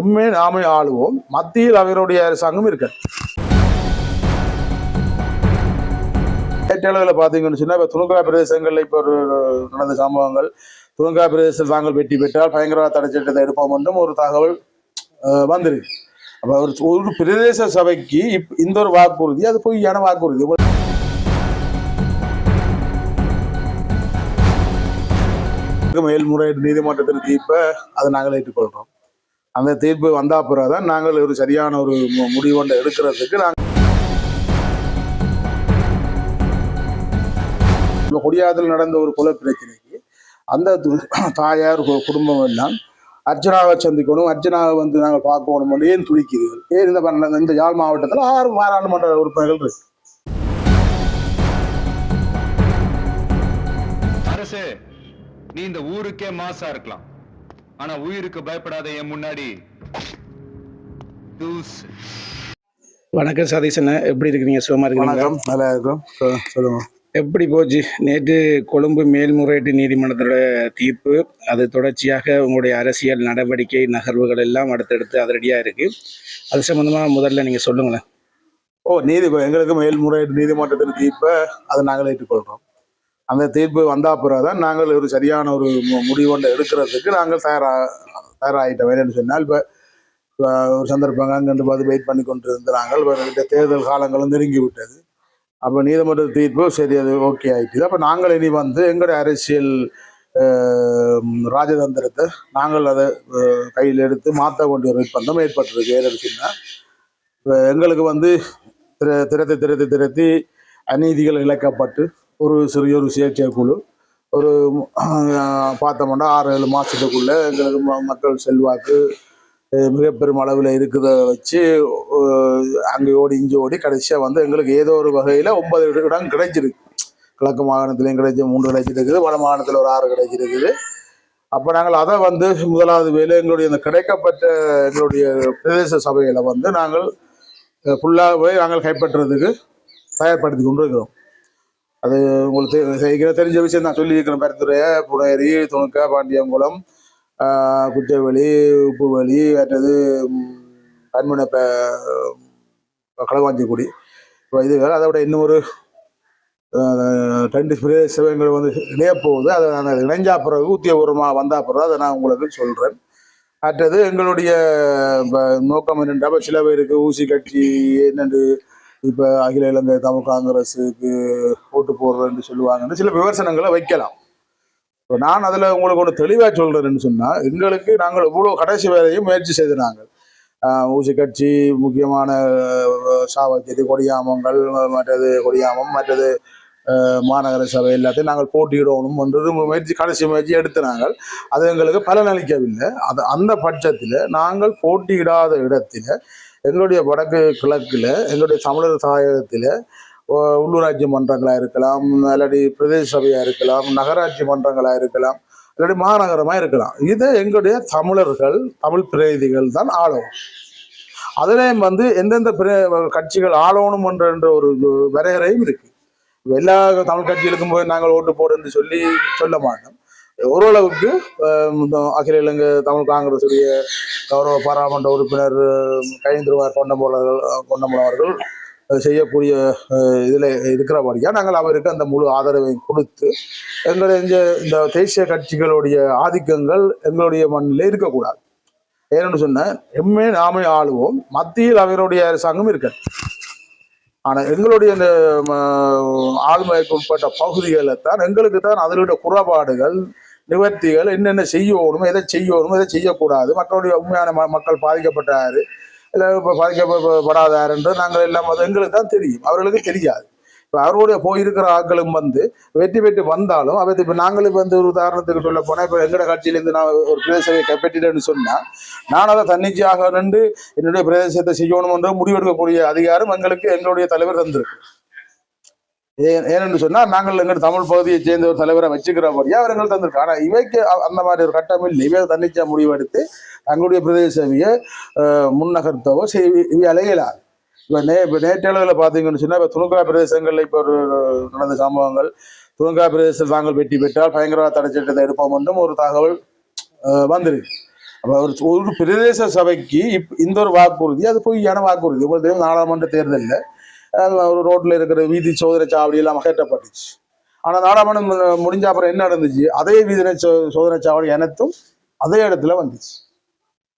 எம்மே நாமே ஆளுவோம். மத்தியில் அவருடைய அரசாங்கம் இருக்கு அளவில் பார்த்தீங்கன்னு சொன்னால் இப்போ துணுக்கா பிரதேசங்களில் இப்போ ஒரு நடந்த சம்பவங்கள். துணுக்கா பிரதேசத்தில் தாங்கள் வெற்றி பெற்றால் பயங்கரவாத தடை சட்டத்தை எடுப்போம் என்றும் ஒரு தகவல் வந்திருக்கு. அப்போ ஒரு ஒரு பிரதேச சபைக்கு இப் இந்த ஒரு வாக்குறுதி அது பொய்யான வாக்குறுதி. மேல்முறையீடு நீதிமன்றத்தின் தீர்ப்பை அதை நாங்கள் ஏற்றுக்கொள்கிறோம் அந்த தீர்ப்பு வந்தா பிறகுதான் நாங்கள் ஒரு சரியான ஒரு மு- முடிவு ஒன்றை எடுக்கிறதுக்கு நாங்கள் கொடியாதில் நடந்த ஒரு குல பிரச்சனைக்கு அந்த தாயார் கு- குடும்பம் எல்லாம் அர்ச்சனாவை சந்திக்கணும். அர்ச்சனாவை வந்து நாங்கள் பார்க்கணும் ஏன் துடிக்கிறீர்கள்? ஏன் இந்த பண்ண இந்த யாழ் மாவட்டத்தில் ஆறு பாராளுமன்ற உறுப்பினர்கள் இருக்கு. அரசு நீ இந்த ஊருக்கே மாசா இருக்கலாம். ஆனா உயிருக்கு பயப்படாத என் முன்னாடி. வணக்கம் சதீஷண்ணா எப்படி இருக்கிறீங்க சுகமா இருக்கிறீங்களா வணக்கம். நல்லா இருக்கும். சொல்லுங்க. எப்படி போச்சு? நேற்று கொழும்பு மேல்முறையீட்டு நீதிமன்றத்தோட தீர்ப்பு. அது தொடர்ச்சியாக உங்களுடைய அரசியல் நடவடிக்கை நகர்வுகள் எல்லாம் அடுத்தடுத்து அதிரடியாக இருக்கு. அது சம்பந்தமா முதல்ல நீங்க சொல்லுங்களேன். ஓ நீதி எங்களுக்கு மேல்முறையீடு நீதிமன்றத்தின் தீர்ப்பை அதை நாங்கள் ஏற்றுக்கொள்கிறோம் அந்த தீர்ப்பு வந்தா பிறகுதான் நாங்கள் ஒரு சரியான ஒரு மு- எடுக்கிறதுக்கு நாங்கள் தயாராக தயாராகிட்டோம் வேணும்னு சொன்னால் இப்போ ஒரு சந்தர்ப்பங்கள் அங்கன்று பார்த்து வெயிட் பண்ணி கொண்டு இருந்தாங்க இப்போ தேர்தல் காலங்களும் நெருங்கி விட்டது. அப்போ நீதிமன்ற தீர்ப்பு சரி அது ஓகே ஆயிட்டுது. அப்போ நாங்கள் இனி வந்து எங்களுடைய அரசியல் ராஜதந்திரத்தை நாங்கள் அதை கையில் எடுத்து மாற்ற வேண்டிய ஒரு நிர்பந்தம் ஏற்பட்டிருக்கு ஏன்னு சொன்னால் இப்போ எங்களுக்கு வந்து திர திரத்தி திரத்தி திரத்தி அநீதிகள் இழைக்கப்பட்டு ஒரு சிறிய ஒரு சுயேட்சை குழு. ஒரு பார்த்தோம்னா ஆறு ஏழு மாதத்துக்குள்ளே எங்களுக்கு மக்கள் செல்வாக்கு மிகப்பெரும் அளவில் இருக்கிறத வச்சு அங்கே ஓடி இங்கே ஓடி கடைசியாக வந்து எங்களுக்கு ஏதோ ஒரு வகையில் ஒன்பது இடம் கிடைச்சிருக்கு. கிழக்கு மாகாணத்துலேயும் கிடைச்சி மூன்று கிடைச்சிருக்குது வட மாகாணத்தில் ஒரு ஆறு கிடைச்சிருக்குது. அப்போ நாங்கள் அதை வந்து முதலாவது வேலை எங்களுடைய இந்த கிடைக்கப்பட்ட எங்களுடைய பிரதேச சபையில் வந்து நாங்கள் ஃபுல்லாகவே நாங்கள் கைப்பற்றுறதுக்கு தயார்படுத்தி கொண்டு இருக்கிறோம் அது உங்களுக்கு சீக்கிரம் தெரிஞ்ச விஷயம் நான் சொல்லியிருக்கிறேன் பருத்துறை புனேரி துணுக்கா பாண்டியங்குளம் ஆஹ், குச்சவெளி உப்புவெளி மற்றது கண்முனை களவாஞ்சிக்குடி. இப்போ வேறு அதை விட இன்னும் ஒரு ரெண்டு சிவங்கள் வந்து இணைய போகுது. அதை நான் இணைஞ்சா பிறகு உத்தியோகபூர்வமாக வந்தா பிறகு அதை நான் உங்களுக்கு சொல்கிறேன் மற்றது எங்களுடைய நோக்கம் என்னென்றா சில பேருக்கு ஊசி கட்சி என்னென்று இப்போ அகில இலங்கை தமிழ் காங்கிரஸுக்கு ஓட்டு போடுறேன்னு சொல்லுவாங்கன்னு சில விமர்சனங்களை வைக்கலாம். இப்போ நான் அதில் உங்களுக்கு ஒன்று தெளிவாக சொல்கிறேன்னு சொன்னால் எங்களுக்கு நாங்கள் இவ்வளோ கடைசி வேலையும் முயற்சி செய்து நாங்கள். ஊசி கட்சி முக்கியமான சாவக்கியது கொடியாமங்கள் மற்றது கொடியாமம் மற்றது ஆஹ், மாநகர சபை எல்லாத்தையும் நாங்கள் போட்டியிடணும் என்றது முயற்சி கடைசி முயற்சி எடுத்து நாங்கள். அது எங்களுக்கு பலனளிக்கவில்லை. அது அந்த பட்சத்தில் நாங்கள் போட்டியிடாத இடத்துல எங்களுடைய வடக்கு கிழக்கில் எங்களுடைய தமிழர் தாயகத்தில் உள்ளூராட்சி மன்றங்களாக இருக்கலாம் இல்லாட்டி பிரதேச சபையாக இருக்கலாம் நகராட்சி மன்றங்களாக இருக்கலாம் இல்லாட்டி மாநகரமாக இருக்கலாம். இதை எங்களுடைய தமிழர்கள் தமிழ் பிரதிநிதிகள் தான் ஆளும் அதுலேயும் வந்து எந்தெந்த கட்சிகள் ஆளணும் என்ற என்ற ஒரு வரையறையும் இருக்குது எல்லா தமிழ் கட்சிகளுக்கும் போய் நாங்கள் ஓட்டு போடுன்னு சொல்லி சொல்ல மாட்டோம். ஓரளவுக்கு அகில இலங்கை தமிழ் காங்கிரசுடைய கௌரவ பாராளுமன்ற உறுப்பினர் கழிந்திருவார் கொண்டமோளர்கள் கொண்டமோளம் அவர்கள் செய்யக்கூடிய இதில் இருக்கிறபடியாக நாங்கள் அவருக்கு அந்த முழு ஆதரவையும் கொடுத்து எங்களுடைய இந்த இந்த தேசிய கட்சிகளுடைய ஆதிக்கங்கள் எங்களுடைய மண்ணில் இருக்கக்கூடாது. ஏன்னு சொன்ன எம்மே நாமே ஆளுவோம். மத்தியில் அவருடைய அரசாங்கம் இருக்காது. ஆனால் எங்களுடைய இந்த ம, ஆளுமைக்கு உட்பட்ட பகுதிகளில் தான் எங்களுக்கு தான் அதனுடைய குறைபாடுகள் நிவர்த்திகள் என்னென்ன செய்யணும் எதை செய்யணும் எதை செய்யக்கூடாது மக்களுடைய உண்மையான ம- மக்கள் பாதிக்கப்பட்டார் இல்லை இப்போ பாதிக்கப்படாதார் என்று நாங்கள் எல்லாம் அது எங்களுக்கு தான் தெரியும் அவர்களுக்கு தெரியாது. இப்போ போயிருக்கிற ஆட்களும் வந்து வெற்றி பெற்று வந்தாலும் அவர் இப்போ நாங்களும் வந்து ஒரு உதாரணத்துக்கு சொல்ல போனால் இப்போ எங்களோட கட்சியிலேருந்து நான் ஒரு பிரதேசத்தை கைப்பற்றிட்டேன்னு சொன்னால் நான் அதை தன்னிச்சையாக நின்று என்னுடைய பிரதேசத்தை செய்யணும் என்று முடிவெடுக்கக்கூடிய அதிகாரம் எங்களுக்கு எங்களுடைய தலைவர் தந்திருக்கு. ஏன் ஏனென்று சொன்னால் நாங்கள் எங்கள் தமிழ் பகுதியை சேர்ந்த ஒரு தலைவரை வச்சுக்கிறபடியா அவர் எங்களுக்கு தந்திருக்கு. ஆனால் இவைக்கு அந்த மாதிரி ஒரு கட்டம் இல்லை. இவை தன்னிச்சையாக முடிவெடுத்து தங்களுடைய பிரதேச முன்னகர்த்தவோ செய் இவை அலையலாது. இப்போ நே இப்போ நேற்றளவில் பார்த்தீங்கன்னு சொன்னால் இப்போ துணுக்கா பிரதேசங்களில் இப்போ ஒரு நடந்த சம்பவங்கள். துணுக்கா பிரதேசத்தில் தாங்கள் வெற்றி பெற்றால் பயங்கரவாத தடை சட்டத்தை எடுப்போம் என்றும் ஒரு தகவல் அஹ், வந்திருக்கு. அப்போ ஒரு ஒரு பிரதேச சபைக்கு இப் இந்த ஒரு வாக்குறுதி அது பொய்யான வாக்குறுதி. உங்களுக்கு தெரியும் நாடாளுமன்ற தேர்தலில் ஒரு ரோட்டில் இருக்கிற வீதி சோதனை சாவடி எல்லாம் அகற்றப்பட்டுச்சு. ஆனால் நாடாளுமன்றம் முடிஞ்ச அப்புறம் என்ன நடந்துச்சு? அதே வீதி சோ- சோதனை சாவடி அனைத்தும் அதே இடத்துல வந்துச்சு.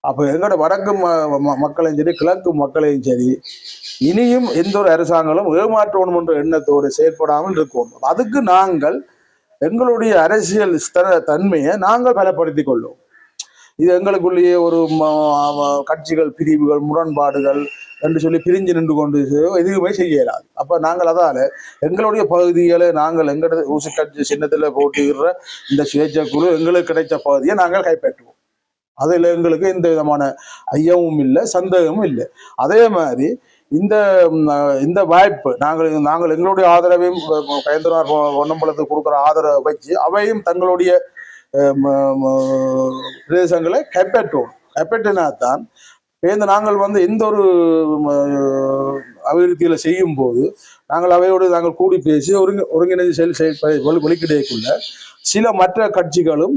அப்போ எங்களோட வடக்கு ம- ம- மக்களையும் சரி கிழக்கு மக்களையும் சரி இனியும் எந்த ஒரு அரசாங்கமும் ஏமாற்றணும் என்ற எண்ணத்தோடு செயற்படாமல் இருக்கணும். அதுக்கு நாங்கள் எங்களுடைய அரசியல் ஸ்தர தன்மையை நாங்கள் பலப்படுத்தி கொள்வோம் இது எங்களுக்குள்ளேயே ஒரு கட்சிகள் பிரிவுகள் முரண்பாடுகள் என்று சொல்லி பிரிஞ்சு நின்று கொண்டு எதுவுமே செய்ய இயலாது அப்போ நாங்கள் அதால எங்களுடைய பகுதிகளை நாங்கள் எங்களோட ஊசி கட்சி சின்னத்தில் போட்டுகிற இந்த சுயேட்சை குழு எங்களுக்கு கிடைச்ச பகுதியை நாங்கள் கைப்பற்றுவோம். அதில் எங்களுக்கு எந்த விதமான ஐயமும் இல்லை சந்தேகமும் இல்லை. அதே மாதிரி இந்த இந்த வாய்ப்பு நாங்கள் நாங்கள் எங்களுடைய ஆதரவையும் பயந்தனார் பொன்னம்பலத்துக்கு கொடுக்குற ஆதரவை வச்சு அவையும் தங்களுடைய பிரதேசங்களை கைப்பற்றும் கைப்பற்றினா தான் இந்த நாங்கள் வந்து எந்த ஒரு அபிவிருத்தியில் செய்யும் போது நாங்கள் அவையோடு நாங்கள் கூடி பேசி ஒருங்கி ஒருங்கிணைந்து செயல் செயல் வெளிக்கிடையக்குள்ள சில மற்ற கட்சிகளும்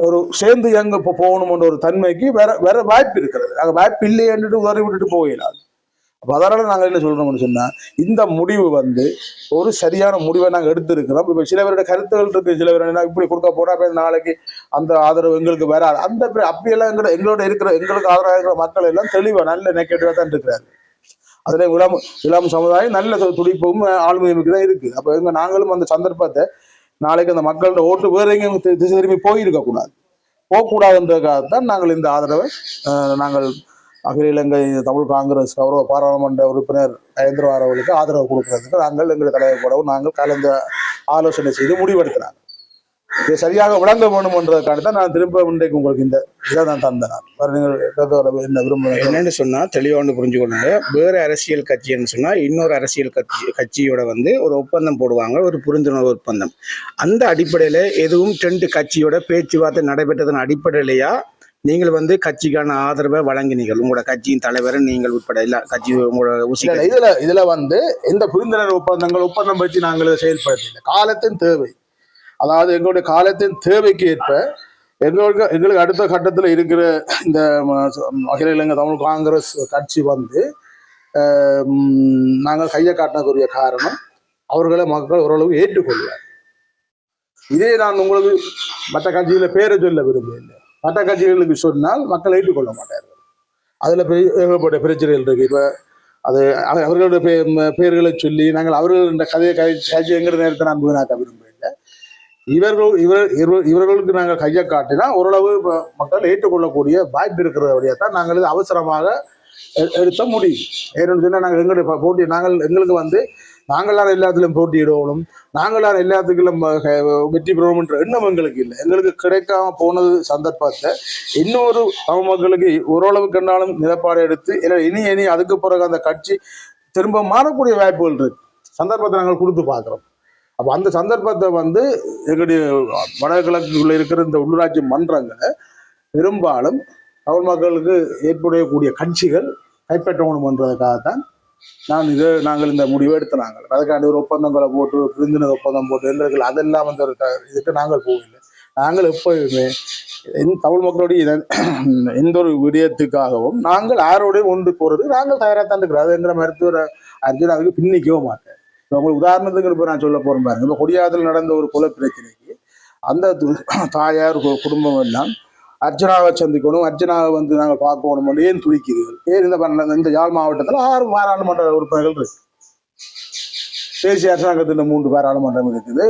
ஒரு சேர்ந்து எங்க இப்போ போகணும்ன்ற ஒரு தன்மைக்கு வேற வேற வாய்ப்பு இருக்கிறது. அங்கே வாய்ப்பு இல்லையென்றுட்டு உதறி விட்டுட்டு போகலாது அப்போ அதனால நாங்கள் என்ன சொல்கிறோம்னு சொன்னால் இந்த முடிவு வந்து ஒரு சரியான முடிவை நாங்கள் எடுத்திருக்கிறோம். இப்போ சில பேருடைய கருத்துகள் இருக்குது சில பேர் என்ன இப்படி கொடுக்க போனா நாளைக்கு அந்த ஆதரவு எங்களுக்கு வராது. அந்த அப்படியெல்லாம் எங்களோட எங்களோட இருக்கிற எங்களுக்கு ஆதரவாக இருக்கிற மக்கள் எல்லாம் தெளிவாக நல்ல நெகட்டிவாக தான் இருக்கிறாரு அதில் இளம் இளம் சமுதாயம் நல்ல துடிப்பும் ஆளுமையும் தான் இருக்குது அப்போ எங்கள் நாங்களும் அந்த சந்தர்ப்பத்தை நாளைக்கு அந்த மக்களோட ஓட்டு வேற எங்கேயும் திசை திரும்பி போயிருக்க கூடாது. போகக்கூடாதுன்றதுக்காகத்தான் நாங்கள் இந்த ஆதரவை நாங்கள் அகில இலங்கை தமிழ் காங்கிரஸ் கௌரவ பாராளுமன்ற உறுப்பினர் மகேந்திர அவர்களுக்கு ஆதரவு கொடுக்கறதுக்கு நாங்கள் எங்களுடைய தலைவர் கூடவும் நாங்கள் கலந்து ஆலோசனை செய்து முடிவெடுக்கிறாங்க இது சரியாக விளங்க வேணும்ன்றதுக்காக தான் நான் திரும்ப இன்றைக்கு உங்களுக்கு இந்த இதை நான் தந்தேன் நீங்கள் என்ன விரும்புகிறேன் என்னன்னு சொன்னா தெளிவா ஒன்று புரிஞ்சுக்கொள்ளுங்க வேற அரசியல் கட்சின்னு சொன்னா இன்னொரு அரசியல் கட்சி கட்சியோட வந்து ஒரு ஒப்பந்தம் போடுவாங்க ஒரு புரிந்துணர்வு ஒப்பந்தம். அந்த அடிப்படையில எதுவும் ரெண்டு கட்சியோட பேச்சுவார்த்தை நடைபெற்றதன் அடிப்படையிலையா நீங்கள் வந்து கட்சிக்கான ஆதரவை வழங்கினீர்கள். உங்களோட கட்சியின் தலைவர் நீங்கள் உட்பட இல்ல கட்சி உங்களோட இதுல இதுல வந்து இந்த புரிந்துணர்வு ஒப்பந்தங்கள் ஒப்பந்தம் பற்றி நாங்கள் செயல்படுத்தல காலத்தின் தேவை. அதாவது எங்களுடைய காலத்தின் தேவைக்கு ஏற்ப எங்களுக்கு எங்களுக்கு அடுத்த கட்டத்தில் இருக்கிற இந்த அகில இலங்கை தமிழ் காங்கிரஸ் கட்சி வந்து நாங்கள் கையை காட்டினக்குரிய காரணம் அவர்களை மக்கள் ஓரளவு ஏற்றுக்கொள்வார். இதே நான் உங்களுக்கு மற்ற கட்சிகளை பேரை சொல்ல விரும்பவில்லை மற்ற கட்சிகளுக்கு சொன்னால் மக்கள் ஏற்றுக்கொள்ள மாட்டார்கள். அதில் எங்களுடைய ஏகப்பட்ட பிரச்சனைகள் இருக்கு. இப்போ அது அவர்களுடைய பே பெயர்களை சொல்லி நாங்கள் அவர்கள் இந்த கதையை கை கட்சிங்கிற நேரத்தை நான் வீணாக்க விரும்புகிறேன். இவர்கள் இவர் இவர்- இவர்களுக்கு நாங்கள் கையை காட்டினா ஓரளவு மக்கள் ஏற்றுக்கொள்ளக்கூடிய வாய்ப்பு இருக்கிறபடியாக தான் நாங்கள் இது அவசரமாக எடுத்த முடியும் ஏன்னு சொன்னால் நாங்கள் எங்களுடைய போட்டி நாங்கள் எங்களுக்கு வந்து நாங்களாம் எல்லாத்துலையும் போட்டியிடணும். நாங்களாம் எல்லாத்துக்கும் வெற்றி பெறணும் என்ற எண்ணம் எங்களுக்கு இல்லை. எங்களுக்கு கிடைக்காம போனது சந்தர்ப்பத்தை இன்னொரு தமிழ் மக்களுக்கு ஓரளவுக்கு என்னாலும் நிலப்பாடு எடுத்து இல்லை இனி இனி அதுக்கு பிறகு அந்த கட்சி திரும்ப மாறக்கூடிய வாய்ப்புகள் இருக்கு. சந்தர்ப்பத்தை நாங்கள் கொடுத்து பார்க்குறோம். அப்போ அந்த சந்தர்ப்பத்தை வந்து எங்களுடைய வடகிழக்குள்ள இருக்கிற இந்த உள்ளூராட்சி மன்றங்களை பெரும்பாலும் தமிழ் மக்களுக்கு ஏற்புடையக்கூடிய கட்சிகள் கைப்பற்றணுமன்றதுக்காகத்தான் நான் இது நாங்கள் இந்த முடிவை எடுத்து நாங்கள் அதுக்காண்டி ஒரு ஒப்பந்தங்களை போட்டு விருந்தினர் ஒப்பந்தம் போட்டு எங்களுக்கு அதெல்லாம் வந்து ஒரு இதுக்கு நாங்கள் போகவில்லை. நாங்கள் எப்போதுமே தமிழ் மக்களுடைய எந்த ஒரு விடயத்துக்காகவும் நாங்கள் யாரோடையும் ஒன்று போறது நாங்கள் தயாராக தான் இருக்கிறோம் அதுங்கிற மருத்துவர் அர்ஜுன் அதுக்கு பின்னிக்கவும் மாட்டேன் இப்போ உங்களுக்கு உதாரணத்துக்கு இப்போ நான் சொல்ல போறேன் பாருங்க. இப்போ கொடியாதில் நடந்த ஒரு குல பிரச்சனைக்கு அந்த தாயார் கு- குடும்பம் எல்லாம் அர்ச்சனாவை சந்திக்கணும். அர்ச்சனாவை வந்து நாங்கள் பார்க்கணும் ஏன் துடிக்கிறீர்கள்? ஏன் இந்த பண்ண- இந்த யாழ் மாவட்டத்தில் ஆறு பாராளுமன்ற உறுப்பினர்கள் இருக்கு. தேசிய அரசாங்கத்தில் மூன்று பாராளுமன்றம் இருக்குது.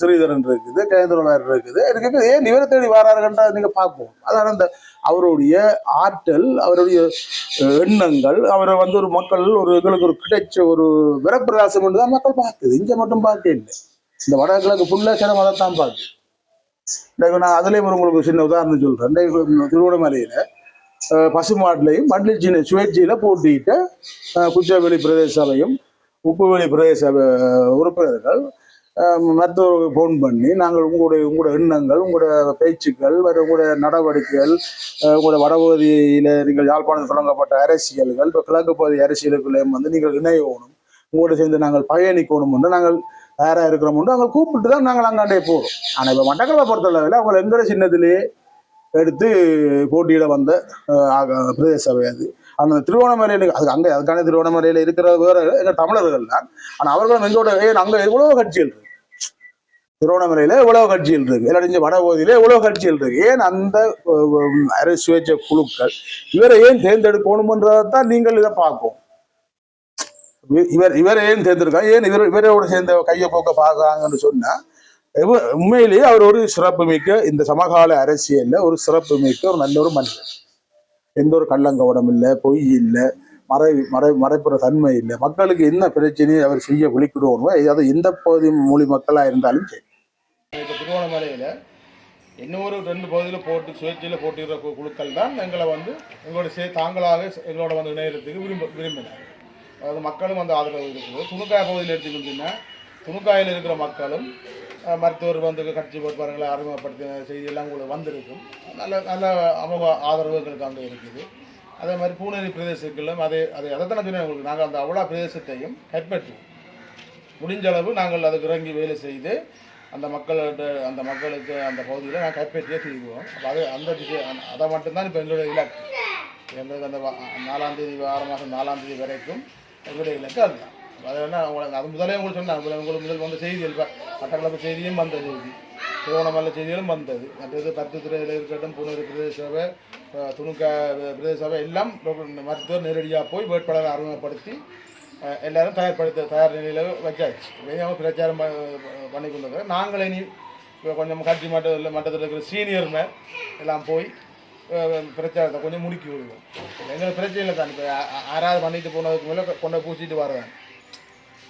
ஸ்ரீதரன் இருக்குது கேந்திரமார் இருக்குது. இருக்குது ஏன் இவரை தேடி வராருன்றா நீங்க பார்ப்போம். அதான் அந்த அவருடைய ஆற்றல் அவருடைய எண்ணங்கள் அவரை வந்து ஒரு மக்கள் ஒரு எங்களுக்கு ஒரு கிடைச்ச ஒரு விரப்பிரகாசம் தான் மக்கள் பார்க்குது. இங்கே மட்டும் பார்க்க இல்லை. இந்த வடகிழக்கு ஃபுல்லாக சில மதம் தான் பார்க்குது. இன்றைக்கு நான் அதுலேயும் ஒரு உங்களுக்கு சின்ன உதாரணம் சொல்றேன். இன்றைக்கு திருவண்ணாமலையில் பசுமாட்டிலையும் பசுமாட்டுலையும் மண்டிச்சின சுயேட்சையில் போட்டியிட்ட குச்சவெளி பிரதேச சபையும் உப்புவெளி பிரதேச உறுப்பினர்கள் மருத்துவருக்கு ஃபோன் பண்ணி நாங்கள் உங்களுடைய உங்களோட எண்ணங்கள் உங்களோட பேச்சுக்கள் வேறு உங்களுடைய நடவடிக்கைகள் உங்களோட வடபகுதியில் நீங்கள் யாழ்ப்பாணத்தில் தொடங்கப்பட்ட அரசியல்கள் இப்போ கிழக்கு பகுதி அரசியலுக்குள்ளேயும் வந்து நீங்கள் இணையணும். உங்களோட சேர்ந்து நாங்கள் பயணிக்கணும் என்று நாங்கள் தயாராக இருக்கிறோம் நாங்கள் கூப்பிட்டு தான் நாங்கள் அங்காண்டே போகிறோம் ஆனால் இப்போ மட்டக்களப்பை பொறுத்தளவில் அவங்க எங்களோட சின்னத்திலேயே எடுத்து போட்டியிட வந்த ஆக- பிரதேச சபை அது. அந்த திருவோணமலையில் அது அங்கே அதுக்கான திருவோணமலையில் இருக்கிற வேற எங்கள் தமிழர்கள் தான். ஆனால் அவர்களும் எங்களோட அங்கே எவ்வளோ கட்சிகள் இருக்கு திருவண்ணாமலையில எவ்வளவு கட்சிகள் இருக்கு. இல்லாட்டி வடபகுதியில எவ்வளவு கட்சிகள் இருக்கு. ஏன் அந்த அரசு சுயேட்சை குழுக்கள் இவரை ஏன் தேர்ந்தெடுக்கணும்ன்றதான் நீங்கள் இதை பார்ப்போம் இவர் இவரை ஏன் தேர்ந்தெடுக்காங்க ஏன் இவர் இவரோட சேர்ந்த கையை போக்க பார்க்கறாங்கன்னு சொன்னா உண்மையிலேயே அவர் ஒரு சிறப்பு மிக்க இந்த சமகால அரசியல்ல ஒரு சிறப்பு மிக்க ஒரு நல்ல ஒரு மனிதர். எந்த ஒரு கள்ளங்கவடம் இல்லை பொய் இல்லை மறை மறை மறைப்புற தன்மை இல்லை. மக்களுக்கு என்ன பிரச்சனையை அவர் செய்ய விழிக்கிறோமோ அது எந்த பகுதி மொழி மக்களாக இருந்தாலும் சரி. இப்போ திருவோணமலையில் இன்னொரு ரெண்டு பகுதியில் போட்டு சுயேட்சையில் போட்டியிடுற குழுக்கள் தான் எங்களை வந்து எங்களோட சே தாங்களாக எங்களோட வந்து இணையத்துக்கு விரும்ப விரும்பினார் அதாவது மக்களும் அந்த ஆதரவு இருக்குது துணுக்காய் பகுதியில் எடுத்துக்கிட்டீங்கன்னா துணுக்காயில் இருக்கிற மக்களும் மருத்துவர் வந்து கட்சி வேட்பாளர்களை அறிமுகப்படுத்தின செய்தியெல்லாம் உங்களுக்கு வந்திருக்கும். நல்ல நல்ல அமோக ஆதரவு எங்களுக்கு அங்கே இருக்குது. அதே மாதிரி பூனேரி பிரதேசங்களும் அதே அதை அதைத்தானே சொன்னேன் உங்களுக்கு. நாங்கள் அந்த அவ்வளோ பிரதேசத்தையும் கைப்பற்றுவோம். முடிஞ்ச அளவு நாங்கள் அதுக்கு இறங்கி வேலை செய்து அந்த மக்கள்கிட்ட அந்த மக்களுக்கு அந்த பகுதியில் நாங்கள் கைப்பற்றியே தீர்வோம். அப்போ அது அந்த திசை அதை மட்டும்தான் இப்போ எங்களுடைய இலக்கு. எங்களுக்கு அந்த நாலாந்தேதி ஆறு மாதம் நாலாந்தேதி வரைக்கும் எங்களுடைய இலக்கு அதுதான். அது என்ன உங்களுக்கு அது முதலே உங்களுக்கு சொன்னேன். உங்களுக்கு உங்களுக்கு முதல் வந்த செய்தி இப்போ மட்டக்களப்பு செய்தியும் வந்த செய்தி. திருவண்ணாமலை செய்திகளும் வந்தது. மற்றது பத்து துறையில் இருக்கட்டும் புனரு பிரதேச சபை துணுக்க துணுக்கா பிரதேச சபை எல்லாம் மருத்துவர் நேரடியாக போய் வேட்பாளரை அறிமுகப்படுத்தி எல்லாரும் தயார்படுத்த தயார் நிலையில் வச்சாச்சு வெளியாக பிரச்சாரம் பண்ணி கொண்டு நாங்களே நீ இப்போ கொஞ்சம் கட்சி மட்டத்தில் மட்டத்தில் இருக்கிற சீனியர் மேல் எல்லாம் போய் பிரச்சாரத்தை கொஞ்சம் முடுக்கி விடுவோம். எங்களுக்கு பிரச்சனை இல்லை தான் இப்போ ஆறாவது பண்ணிட்டு போனதுக்கு மேலே கொண்டு பூசிட்டு வருவேன்.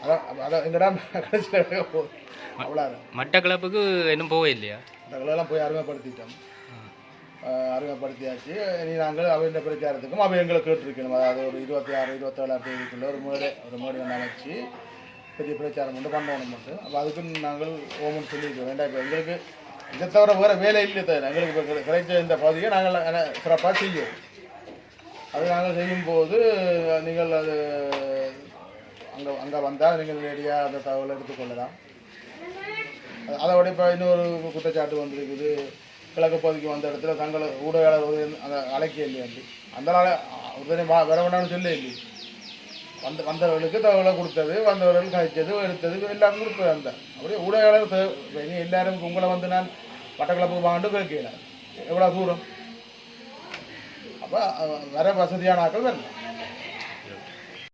அதான் அதான் எங்கடா கடைசியில் போகுது அவ்வளோதான் மட்டக்களப்புக்கு இன்னும் போவே இல்லையா? அதெல்லாம் போய் அறிமுகப்படுத்திட்டோம் அறிமுகப்படுத்தியாச்சு இனி நாங்கள் அவருடைய பிரச்சாரத்துக்கும் அவை எங்களை கேட்டிருக்கணும். அதாவது ஒரு இருபத்தி ஆறு இருபத்தேழாம் தேதிக்குள்ள ஒரு மேடை ஒரு மேடை ஒன்று அமைச்சு பெரிய பிரச்சாரம் மட்டும் பண்ணணும் மட்டும். அப்போ அதுக்கு நாங்கள் ஓமன் சொல்லியிருக்கோம் வேண்டாம் இப்போ எங்களுக்கு இதை தவிர வேறு வேலை இல்லை தவிர எங்களுக்கு இப்போ கிடை- கிடைச்ச இந்த பகுதியை நாங்கள் சிறப்பாக செய்வோம். அது நாங்கள் செய்யும்போது நீங்கள் அது அங்கே அங்கே வந்தால் நீங்கள் நேரடியாக அந்த தகவலை எடுத்துக்கொள்ளலாம் அதோட இப்போ இன்னொரு குற்றச்சாட்டு வந்திருக்குது. கிழக்கு பகுதிக்கு வந்த இடத்துல தங்களை ஊடகர் அந்த அழைக்க இல்லையா அந்த நாள் உடனே வா- வர வேண்டாம்னு சொல்ல இல்லையே. வந்த வந்தவர்களுக்கு தகவலை கொடுத்தது வந்தவர்கள் கழிச்சது எடுத்தது எல்லாம் கொடுத்தது அந்த அப்படியே ஊடகர் இனி எல்லாரும் உங்களை வந்து நான் மட்டக்களப்புக்கு வாண்டு கேட்கல. எவ்வளோ தூரம்? அப்போ வர வசதியான ஆட்கள் வரலாம்